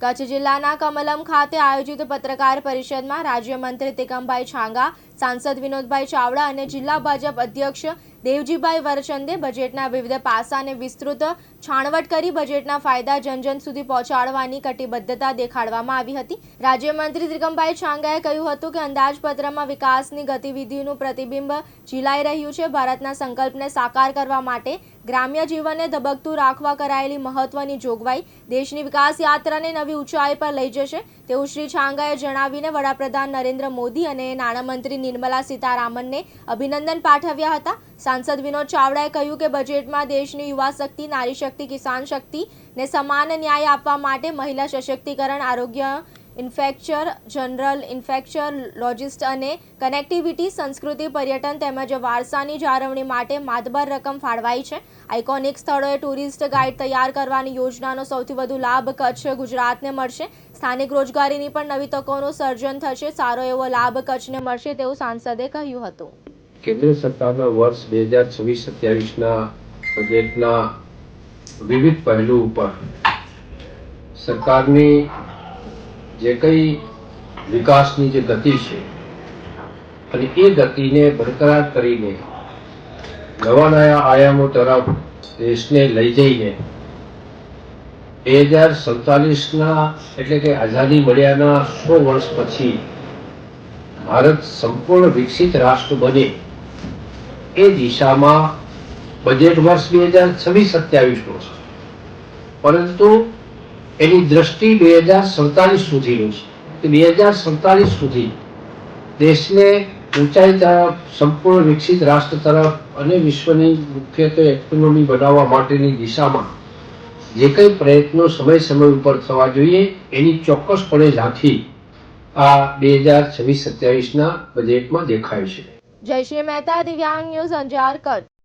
કચ્છ જિલ્લાના કમલમ ખાતે આયોજિત પત્રકાર પરિષદમાં રાજ્યમંત્રી તિકમભાઈ છાંગા, સાંસદ વિનોદભાઈ ચાવડા અને જિલ્લા ભાજપ અધ્યક્ષ દેવજીભાઈ વરચંદે બજેટના વિવિધ પાસાને વિસ્તૃત છાણવટ કરી બજેટના ફાયદા જનજન સુધી પહોંચાડવાની કટિબદ્ધતા દેખાડવામાં આવી હતી. રાજ્યમંત્રી ત્રિકમભાઈ છાંગાએ કહ્યું હતું કે અંદાજપત્રમાં વિકાસની ગતિવિધિનું પ્રતિબિંબ ઝીલાઈ રહ્યું છે. ભારતના સંકલ્પને સાકાર કરવા માટે ગ્રામ્ય જીવનને ધબકતું રાખવા કરાયેલી મહત્વની જોગવાઈ દેશની વિકાસ યાત્રાને નવી ઊંચાઈ પર લઈ જશે તેવું શ્રી છાંગાએ જણાવીને વડાપ્રધાન નરેન્દ્ર મોદી અને નાણામંત્રી નિર્મલા સીતારામનને અભિનંદન પાઠવ્યા હતા. સાંસદ વિનોદ ચાવડાએ કહ્યું કે બજેટમાં દેશની યુવા શક્તિ, નારી શક્તિ, કિસાન શક્તિ ને સમાન ન્યાય આપવા માટે મહિલા સશક્તિકરણ, આરોગ્ય ઇન્ફેક્ચર જનરલ, ઇન્ફેક્ચર લોજિસ્ટ અને કનેક્ટિવિટી સંસ્કૃતિ પર્યટન તેમજ વારસાની જાળવણી માટે માતબર રકમ ફાળવાઈ છે. આઇકોનિક સ્થળોએ ટુરિસ્ટ ગાઈડ તૈયાર કરવાની યોજનાનો સૌથી વધુ લાભ કચ્છ ગુજરાતને મળશે. સ્થાનિક રોજગારીની પણ નવી તકોનું સર્જન થશે. સારો એવો લાભ કચ્છને મળશે તેવું સાંસદે કહ્યું હતું. કેન્દ્ર સરકારના વર્ષ બે હજાર છવ્વીસ સત્યાવીસના બજેટના વિવિધ પહેલું ઉપર સરકારની જે કંઈ વિકાસની જે ગતિ છે, અને એ ગતિને બરકરાર કરીને નવા નયા આયામો તરફ દેશને લઈ જઈને બે હજાર સત્તાવીસના એટલે કે આઝાદી મળ્યાના સો વર્ષ પછી ભારત સંપૂર્ણ વિકસિત રાષ્ટ્ર બને એ દિશામાં બજેટ વર્ષ બે હજાર છવ્વીસ સત્યાવીસનું છે. પરંતુ એની દ્રષ્ટિ બે હજાર સડતાલીસ સુધીનું છે. બે હજાર સડતાલીસ સુધી દેશને ઊંચાઈ તરફ, સંપૂર્ણ વિકસિત રાષ્ટ્ર તરફ અને વિશ્વની મુખ્યત્વે ઇકોનોમી બનાવવા માટેની દિશામાં જે કંઈ પ્રયત્નો સમય સમય ઉપર થવા જોઈએ, એની ચોક્કસપણે ઝાંખી આ બે હજાર છવ્વીસ સત્યાવીસના બજેટમાં દેખાય છે. જયશ્રી મહેતા દિવ્યાંગ ન્યૂઝ અંજાર કચ્છ.